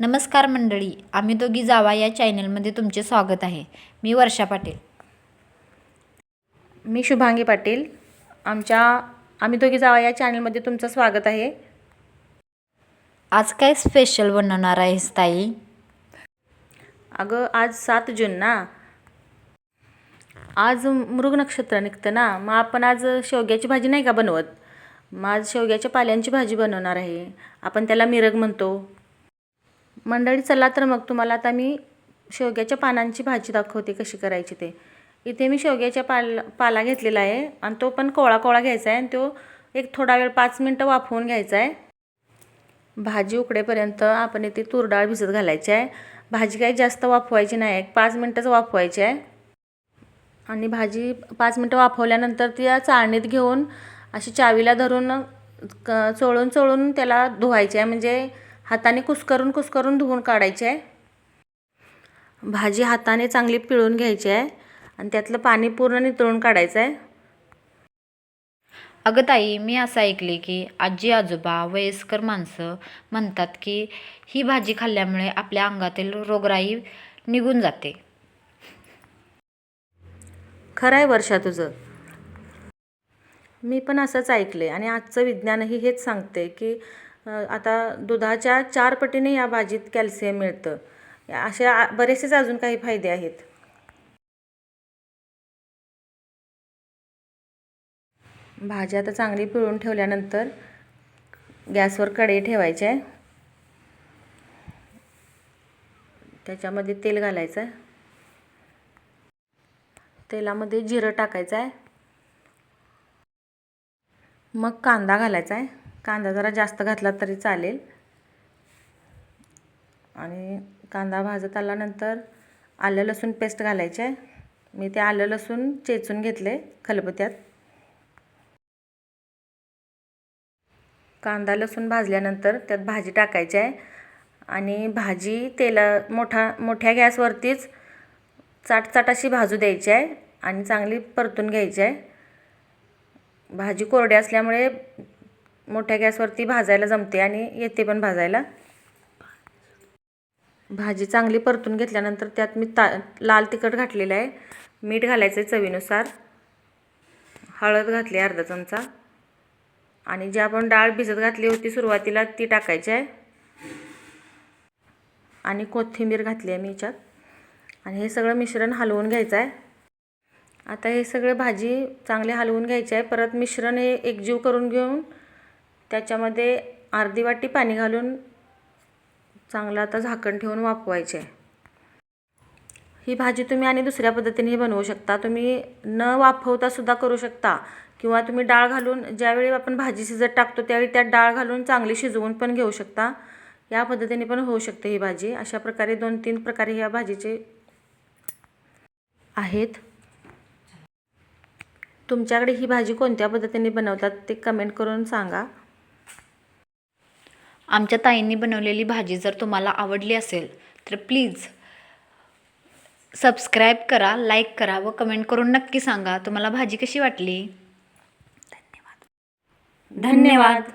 नमस्कार मंडळी आम्ही दोघी जावा या चॅनलमध्ये तुमचे स्वागत आहे. मी वर्षा पाटील. मी शुभांगी पाटील. आमच्या आम्ही दोघी जावा या चॅनलमध्ये तुमचं स्वागत आहे. आज काय स्पेशल बनवणार आहेस ताई? अगं आज सात जून ना. आज मृग नक्षत्र निघतं ना. मग आपण आज शेवग्याची भाजी नाही का बनवत? मग आज शेवग्याच्या पाल्यांची भाजी बनवणार आहे. आपण त्याला मिरग म्हणतो. मंडळी चला तर मग तुम्हाला आता मी शेवग्याच्या पानांची भाजी दाखवते कशी करायची ते. इथे मी शेवग्याच्या पाल पाला घेतलेला आहे आणि तो पण कोवळा कोवळा घ्यायचा आहे आणि तो एक थोडा वेळ पाच मिनटं वाफवून घ्यायचा आहे. भाजी उकडेपर्यंत आपण इथे तूर डाळ भिजत घालायची आहे. भाजी काही जास्त वाफवायची नाही एक पाच मिनटंच वाफवायची आहे. आणि भाजी पाच मिनटं वाफवल्यानंतर ती चाळणीत घेऊन अशी चावीला धरून क चोळून चोळून त्याला धुवायची आहे. म्हणजे हाताने कुस्करून कुस्करून धुवून काढायची आहे. भाजी हाताने चांगली पिळून घ्यायची आहे आणि त्यातलं पाणी पूर्ण नितळून काढायचं आहे. अगं ताई मी असं ऐकले की आजी आजोबा वयस्कर माणसं म्हणतात की ही भाजी खाल्ल्यामुळे आपल्या अंगातील रोगराई निघून जाते. खरं आहे वर्षा तुझं. मी पण असंच ऐकले आणि आजचं विज्ञानही हेच सांगते की आता दुधाच्या चार पटीने या भाजीत कॅल्शियम मिळतं. असे बरेचसेच अजून काही फायदे आहेत. भाजी आता चांगली पिळून ठेवल्यानंतर गॅसवर कढई ठेवायची आहे. त्याच्यामध्ये तेल घालायचं आहे. तेलामध्ये जिरं टाकायचं आहे. मग कांदा घालायचा आहे. कांदा जरा जास्त घातला तरी चालेल. आणि कांदा भाजत आल्यानंतर आलं लसूण पेस्ट घालायची आहे मी ते आलं लसूण चेचून घेतले खलबत्यात कांदा लसूण भाजल्यानंतर त्यात भाजी टाकायची आहे आणि भाजी तेला मोठा मोठ्या गॅसवरतीच चाटचाट अशी भाजू द्यायची आहे आणि चांगली परतून घ्यायची आहे भाजी कोरडी असल्यामुळे मोठ्या गॅसवरती भाजायला जमते आणि येते पण भाजायला. भाजी चांगली परतून घेतल्यानंतर त्यात मी ता लाल तिखट घातलेलं आहे. मीठ घालायचं आहे चवीनुसार. हळद घातली अर्धा चमचा. आणि जी आपण डाळ भिजत घातली होती सुरुवातीला ती टाकायची आहे. आणि कोथिंबीर घातली आहे मी याच्यात. आणि हे सगळं मिश्रण हलवून घ्यायचं आहे. आता हे सगळे भाजी चांगले हलवून घ्यायचे आहे. परत मिश्रण हे एकजीव करून घेऊन त्याच्यामध्ये अर्धी वाटी पाणी घालून चांगलं आता झाकण ठेवून वाफवायचे. ही भाजी तुम्ही आणि दुसऱ्या पद्धतीनेही बनवू शकता. तुम्ही न वाफवतासुद्धा करू शकता. किंवा तुम्ही डाळ घालून ज्यावेळी आपण भाजी शिजत टाकतो त्यावेळी त्यात डाळ घालून चांगली शिजवून पण घेऊ शकता. या पद्धतीने पण होऊ शकते ही भाजी. अशा प्रकारे दोन तीन प्रकारे ह्या भाजीचे आहेत. तुमच्याकडे ही भाजी कोणत्या पद्धतीने बनवतात ते कमेंट करून सांगा. आमच्या ताईंनी बनवलेली भाजी जर तुम्हाला आवडली असेल तर प्लीज सबस्क्राईब करा लाईक करा व कमेंट करून नक्की सांगा तुम्हाला भाजी कशी वाटली. धन्यवाद. धन्यवाद.